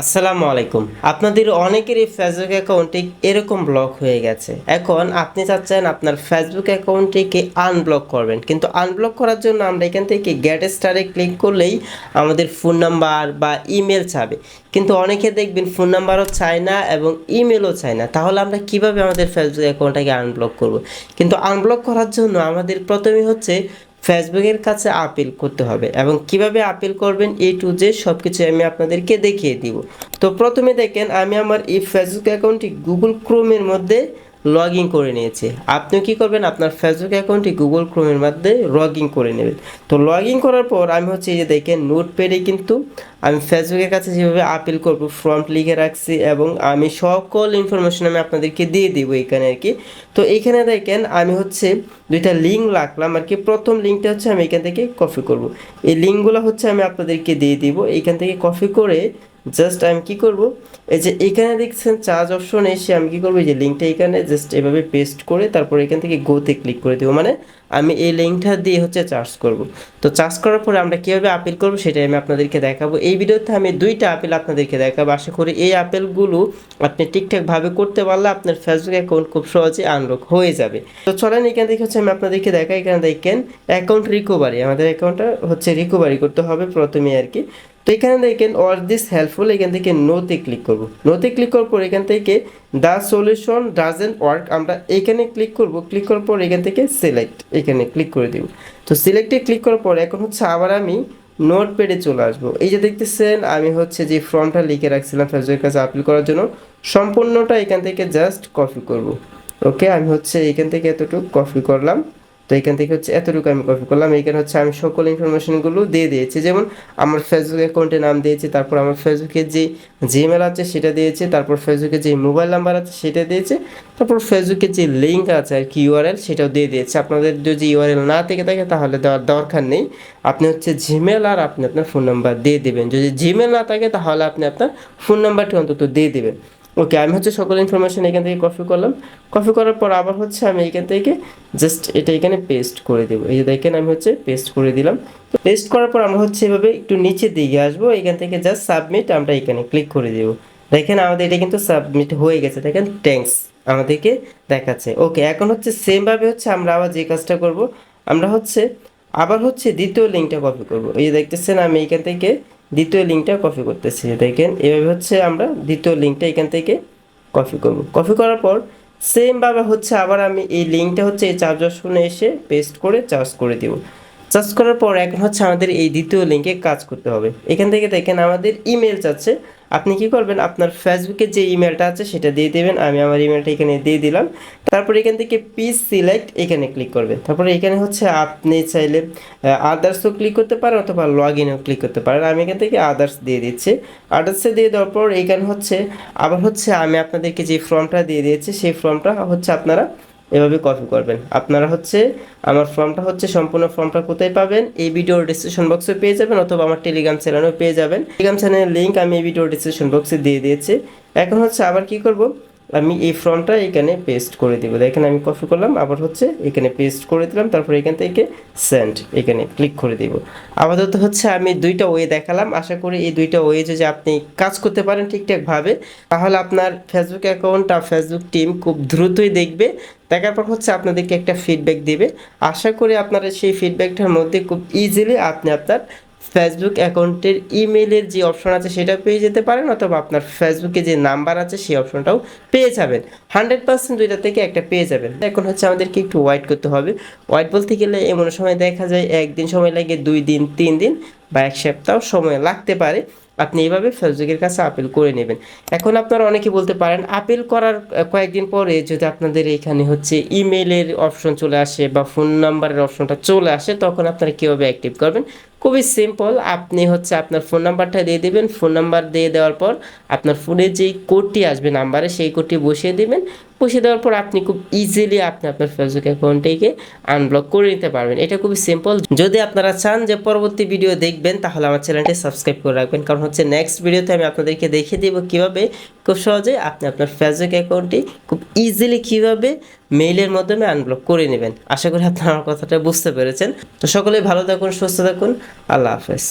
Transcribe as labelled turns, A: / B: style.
A: আসসালামু আলাইকুম। আপনাদের অনেকেরই ফেসবুক অ্যাকাউন্টটি এরকম ব্লক হয়ে গেছে। এখন আপনি চাচ্ছেন আপনার ফেসবুক অ্যাকাউন্টটিকে আনব্লক করবেন। কিন্তু আনব্লক করার জন্য আমরা এখান থেকে গেট স্টারে ক্লিক করলেই আমাদের ফোন নাম্বার বা ইমেল চাবে। কিন্তু অনেকে দেখবেন ফোন নাম্বারও চায় না এবং ইমেলও চায় না। তাহলে আমরা কীভাবে আমাদের ফেসবুক অ্যাকাউন্টটাকে আনব্লক করব? কিন্তু আনব্লক করার জন্য আমাদের প্রথমে হচ্ছে ফেসবুকের কাছে আপিল করতে হবে এবং কীভাবে আপিল করবেন এ টু জে সব কিছু আমি আপনাদেরকে দেখিয়ে দিব। তো প্রথমে দেখেন, আমি আমার এই ফেসবুক অ্যাকাউন্টটি গুগল ক্রোমের মধ্যে লগ ইন করে নিয়েছি। আপনি কি করবেন? আপনার ফেসবুক অ্যাকাউন্টটি গুগল ক্রোমের মধ্যে লগ ইন করে নেবেন। তো লগ ইন করার পর আমি হচ্ছে এই যে দেখেন নোট পেডে কিন্তু আমি ফেসবুকের কাছে যেভাবে আপিল করব ফ্রন্ট লিখে রাখছি এবং আমি সকল ইনফরমেশন আমি আপনাদেরকে দিয়ে দিব এখানে আর কি। তো এইখানে দেখেন, আমি হচ্ছে দুইটা লিঙ্ক রাখলাম আর কি। প্রথম লিঙ্কটা হচ্ছে আমি এখান থেকে কপি করব। এই লিঙ্কগুলো হচ্ছে আমি আপনাদেরকে দিয়ে দিব। এইখান থেকে কপি করে জাস্ট আমি কি করব? এই যে এখানে দেখছেন চার্জ অপশন এসে আমি কি করব? এই যে লিঙ্কটা এখানে জাস্ট এভাবে পেস্ট করে তারপর এখান থেকে গোতে ক্লিক করে দেবো। মানে আমি এই লিঙ্কটা দিয়ে হচ্ছে চার্জ করব। তো চার্জ করার পরে আমরা কীভাবে আপিল করব সেটাই আমি আপনাদেরকে দেখাবো। এই ভিডিওতে আমি দুইটা আপিল আপনাদেরকে দেখাবো। আশা করি এই আপেলগুলো আপনি ঠিকঠাকভাবে করতে পারলে আপনার ফেসবুক অ্যাকাউন্ট খুব সহজে আনলক হয়ে যাবে। তো চলেন এখান থেকে হচ্ছে আমি আপনাদেরকে দেখাই। এখানে দেখেন অ্যাকাউন্ট রিকভারি আমাদের অ্যাকাউন্টটা হচ্ছে রিকভারি করতে হবে প্রথমে আর কি। তো এখানে দেখেন অর দিস হেল্পফুল এখান থেকে নোতে ক্লিক করব। নোতে ক্লিক করার পর এখান থেকে দ্য সলিউশন ডাজেন্ট ওয়ার্ক আমরা এখানে ক্লিক করব। ক্লিক করার পর এখান থেকে সিলেক্ট এখানে ক্লিক করে দেব। তো সিলেক্টে ক্লিক করার পর এখন হচ্ছে আবার আমি নোট পেডে চলে আসব। এই যে দেখতেছেন, আমি হচ্ছে যে ফর্মটা লিখে রাখছিলাম ফেসবুকের কাছে আপিল করার জন্য। সম্পূর্ণটা এখান থেকে জাস্ট কপি করব। ওকে আমি হচ্ছে এখান থেকে এতটুকু কপি করলাম। তো এখান থেকে হচ্ছে এতটুকু আমি কপি করলাম। এখানে হচ্ছে আমি সকল ইনফরমেশনগুলো দিয়ে দিয়েছি। যেমন আমার ফেসবুক অ্যাকাউন্টে নাম দিয়েছি, তারপর আমার ফেসবুকের যে জিমেল আছে সেটা দিয়েছে, তারপর ফেসবুকের যে মোবাইল নাম্বার আছে সেটা দিয়েছে, তারপর ফেসবুকের যে লিঙ্ক আছে আর কি ইউআরএল সেটাও দিয়ে দিয়েছে। আপনাদের যদি ইউআরএল না থেকে থাকে তাহলে দেওয়ার দরকার নেই। আপনি হচ্ছে জিমেল আর আপনি আপনার ফোন নাম্বার দিয়ে দেবেন। যদি জিমেল না থাকে তাহলে আপনি আপনার ফোন নাম্বারটি অন্তত দিয়ে দেবেন। ওকে আমি হচ্ছে সকল ইনফরমেশন এখান থেকে কপি করলাম। কপি করার পর আবার হচ্ছে আমি এখান থেকে জাস্ট এটা এখানে পেস্ট করে দেবো। এই যে দেখেন, আমি হচ্ছে পেস্ট করে দিলাম। তো পেস্ট করার পর আমরা হচ্ছে এভাবে একটু নিচের দিকে আসব। এখান থেকে জাস্ট সাবমিট আমরা এখানে ক্লিক করে দেবো। দেখেন, আমাদের এটা কিন্তু সাবমিট হয়ে গেছে। দেখেন ট্যাঙ্কস আমাদেরকে দেখাচ্ছে। ওকে এখন হচ্ছে সেমভাবে হচ্ছে আমরা আবার যে কাজটা করব, আমরা হচ্ছে আবার হচ্ছে দ্বিতীয় লিঙ্কটা কপি করব। এই দেখতেছেন, আমি এখান থেকে দ্বিতীয় লিঙ্কটা কপি করতেছি। দেখেন, এভাবে হচ্ছে আমরা দ্বিতীয় লিঙ্কটা এখান থেকে কপি করব। কপি করার পর সেমভাবে হচ্ছে আবার আমি এই লিঙ্কটা হচ্ছে এই চার্জ অপশনে এসে পেস্ট করে চার্জ করে দিব। চার্জ করার পর এখন হচ্ছে আমাদের এই দ্বিতীয় লিঙ্কে কাজ করতে হবে। এখান থেকে দেখেন আমাদের ইমেল চাচ্ছে আপনি কি করবেন? আপনার ফেসবুকে যে ইমেলটা আছে সেটা দিয়ে দেবেন। আমি আমার ইমেলটা এখানে দিয়ে দিলাম। তারপর এখান থেকে পিস সিলেক্ট এখানে ক্লিক করবেন। তারপরে এখানে হচ্ছে আপনি চাইলে আদার্সও ক্লিক করতে পারেন অথবা লগ ইনও ক্লিক করতে পারেন। আমি এখান থেকে আদার্স দিয়ে দিচ্ছি। আদার্সে দিয়ে দেওয়ার পর এখানে হচ্ছে, আবার হচ্ছে আমি আপনাদেরকে যে ফর্মটা দিয়ে দিয়েছি, সেই ফর্মটা হচ্ছে আপনারা এভাবে কপি করবেন। আপনারা হচ্ছে আমার ফর্মটা হচ্ছে সম্পূর্ণ ফর্মটা কোথায় পাবেন? এই ভিডিওর ডিসক্রিপশন বক্সে পেয়ে যাবেন অথবা আমার টেলিগ্রাম চ্যানেলও পেয়ে যাবেন। টেলিগ্রাম চ্যানেলের লিঙ্ক আমি এই ভিডিওর ডিসক্রিপশন বক্সে দিয়ে দিয়েছি। এখন হচ্ছে আবার কি করব? আমি এই ফর্মটা এখানে পেস্ট করে দিব। দেখেন আমি কপি করলাম, আবার হচ্ছে এখানে পেস্ট করে দিলাম, তারপর এখান থেকে সেন্ড এখানে ক্লিক করে দিব। আপাতত হচ্ছে আমি দুইটা ওয়ে দেখালাম। আশা করি এই দুইটা ওয়ে যদি আপনি কাজ করতে পারেন ঠিকঠাকভাবে, তাহলে আপনার ফেসবুক অ্যাকাউন্ট আর ফেসবুক টিম খুব দ্রুতই দেখবে। দেখার পর হচ্ছে আপনাদেরকে একটা ফিডব্যাক দেবে। আশা করি আপনারা সেই ফিডব্যাকটার মধ্যে খুব ইজিলি আপনি আপনার ফেসবুক অ্যাকাউন্টের ইমেলের যে অপশন আছে সেটা পেয়ে যেতে পারেন, অথবা আপনার ফেসবুকে যে নাম্বার আছে সেই অপশনটাও পেয়ে যাবেন। হান্ড্রেড পার্সেন্ট দুইটা থেকে একটা পেয়ে যাবেন। এখন হচ্ছে আমাদেরকে একটু ওয়াইট করতে হবে। ওয়াইট বলতে গেলে এমন সময় দেখা যায়, একদিন সময় লাগে, দুই দিন, তিন দিন। বা এক সপ্তাহ সময় লাগতে পারে, আপনি এইভাবে ফেসবুকের কাছে আপিল করে নেবেন। এখন আপনারা অনেকে বলতে পারেন আপিল করার কয়েকদিন পরে যদি আপনাদের এখানে হচ্ছে ইমেলের অপশন চলে আসে বা ফোন নাম্বারের অপশনটা চলে আসে, তখন আপনারা কীভাবে অ্যাক্টিভ করবেন? খুবই সিম্পল আপনি হচ্ছে আপনার ফোন নাম্বারটা দিয়ে দেবেন। ফোন নাম্বার দিয়ে দেওয়ার পর আপনার ফোনে যেই কোডটি আসবে নাম্বারে সেই কোডটি বসিয়ে দেবেন। বসিয়ে দেওয়ার পর আপনি খুব ইজিলি আপনি আপনার ফেসবুক অ্যাকাউন্টটিকে আনব্লক করে নিতে পারবেন। এটা খুবই সিম্পল যদি আপনারা চান যে পরবর্তী ভিডিও দেখবেন, তাহলে আমার চ্যানেলটি সাবস্ক্রাইব করে রাখবেন। কারণ হচ্ছে নেক্সট ভিডিওতে আমি আপনাদেরকে দেখিয়ে দেবো কীভাবে খুব সহজে আপনি আপনার ফেসবুক অ্যাকাউন্টটি খুব ইজিলি কীভাবে মেইলের মাধ্যমে আনব্লক করে নেবেন। আশা করি আপনারা আমার কথাটা বুঝতে পেরেছেন। তো সকলেই ভালো থাকুন, সুস্থ থাকুন। আল্লাহ হাফেজ।